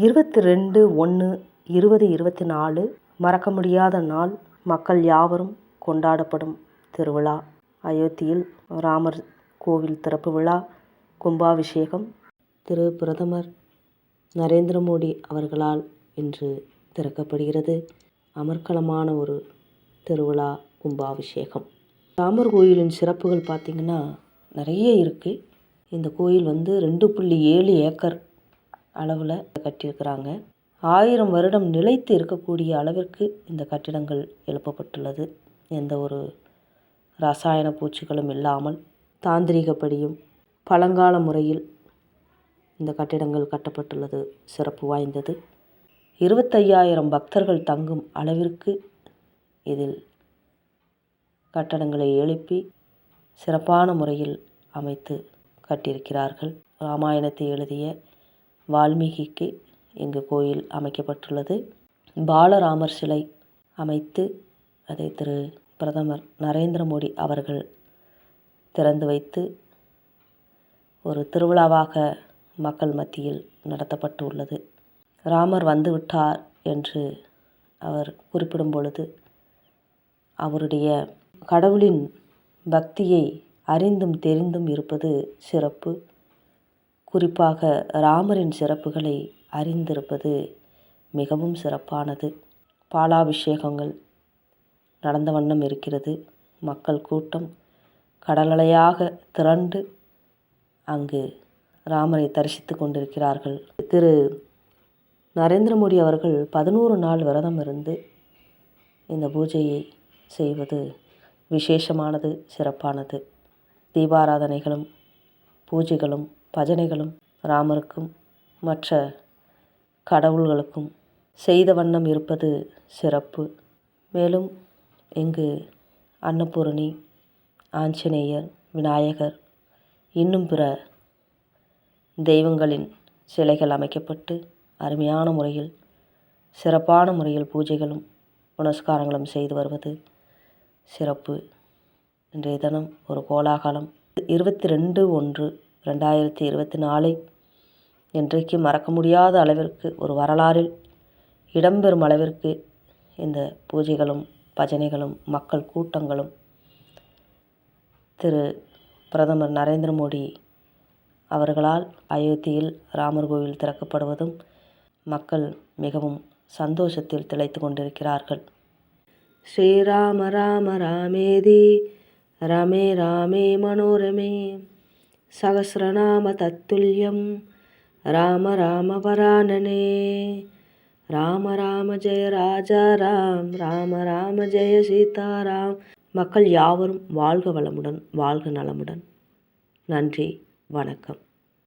இருபத்தி ரெண்டு ஒன்று இருபது இருபத்தி நாலு மறக்க முடியாத நாள் மக்கள் யாவரும் கொண்டாடப்படும் திருவிழா. அயோத்தியில் ராமர் கோவில் திறப்பு விழா கும்பாபிஷேகம் திரு பிரதமர் நரேந்திர மோடி அவர்களால் இன்று திறக்கப்படுகிறது. அமர்க்கலமான ஒரு திருவிழா கும்பாபிஷேகம். ராமர் கோயிலின் சிறப்புகள் பார்த்திங்கன்னா நிறைய இருக்குது இந்த கோயில் வந்து ரெண்டு புள்ளி ஏழு ஏக்கர் அளவில் கட்டியிருக்கிறாங்க. ஆயிரம் வருடம் நிலைத்து இருக்கக்கூடிய அளவிற்கு இந்த கட்டிடங்கள் எழுப்பப்பட்டுள்ளது. எந்த ஒரு ரசாயன பூச்சிகளும் இல்லாமல் தாந்திரீகப்படியும் பழங்கால முறையில் இந்த கட்டிடங்கள் கட்டப்பட்டுள்ளது. சிறப்பு வாய்ந்தது. இருபத்தையாயிரம் பக்தர்கள் தங்கும் அளவிற்கு இதில் கட்டடங்களை எழுப்பி சிறப்பான முறையில் அமைத்து கட்டியிருக்கிறார்கள். ராமாயணத்தை எழுதிய வால்மீகிக்கு இங்கு கோயில் அமைக்கப்பட்டுள்ளது. பாலராமர் சிலை அமைத்து அதை திரு பிரதமர் நரேந்திர மோடி அவர்கள் திறந்து வைத்து ஒரு திருவிழாவாக மக்கள் மத்தியில் நடத்தப்பட்டு உள்ளது ராமர் வந்துவிட்டார் என்று அவர் குறிப்பிடும் பொழுது அவருடைய கடவுளின் பக்தியை அறிந்தும் தெரிந்தும் இருப்பது சிறப்பு. குறிப்பாக ராமரின் சிறப்புகளை அறிந்திருப்பது மிகவும் சிறப்பானது. பாலாபிஷேகங்கள் நடந்த வண்ணம் இருக்கிறது. மக்கள் கூட்டம் கடலலையாக திரண்டு அங்கு ராமரை தரிசித்து கொண்டிருக்கிறார்கள். திரு. நரேந்திர மோடி அவர்கள் பதினோரு நாள் விரதம் இருந்து இந்த பூஜையை செய்வது விசேஷமானது சிறப்பானது. தீபாராதனைகளும் பூஜைகளும் பஜனைகளும் ராமருக்கும் மற்ற கடவுள்களுக்கும் செய்த வண்ணம் இருப்பது சிறப்பு. மேலும் இங்கு அன்னபூரணி ஆஞ்சநேயர் விநாயகர் இன்னும் பிற தெய்வங்களின் சிலைகள் அமைக்கப்பட்டு அருமையான முறையில் சிறப்பான முறையில் பூஜைகளும் புனஸ்காரங்களும் செய்து வருவது சிறப்பு. இன்றைய தினம் ஒரு கோலாகலம். இருபத்தி ரெண்டு ஒன்று ரெண்டாயிரத்தி இருபத்தி நாலை. இன்றைக்கு மறக்க முடியாத அளவிற்கு ஒரு வரலாறில் இடம்பெறும் அளவிற்கு இந்த பூஜைகளும் பஜனைகளும் மக்கள் கூட்டங்களும் திரு பிரதமர் நரேந்திர மோடி அவர்களால் அயோத்தியில் ராமர் கோவில் திறக்கப்படுவதும் மக்கள் மிகவும் சந்தோஷத்தில் திளைத்து கொண்டிருக்கிறார்கள். ஸ்ரீராம ராம ராமேதி ரமே ராமே மனோரமே. சகசிரநாம தத்துல்யம் ராம ராம வரானனே ராம ராம ஜெய ராஜா ராம் ராம ராம ஜெய சீதாராம் மக்கள் யாவரும் வாழ்க வளமுடன் வாழ்க நலமுடன் நன்றி வணக்கம்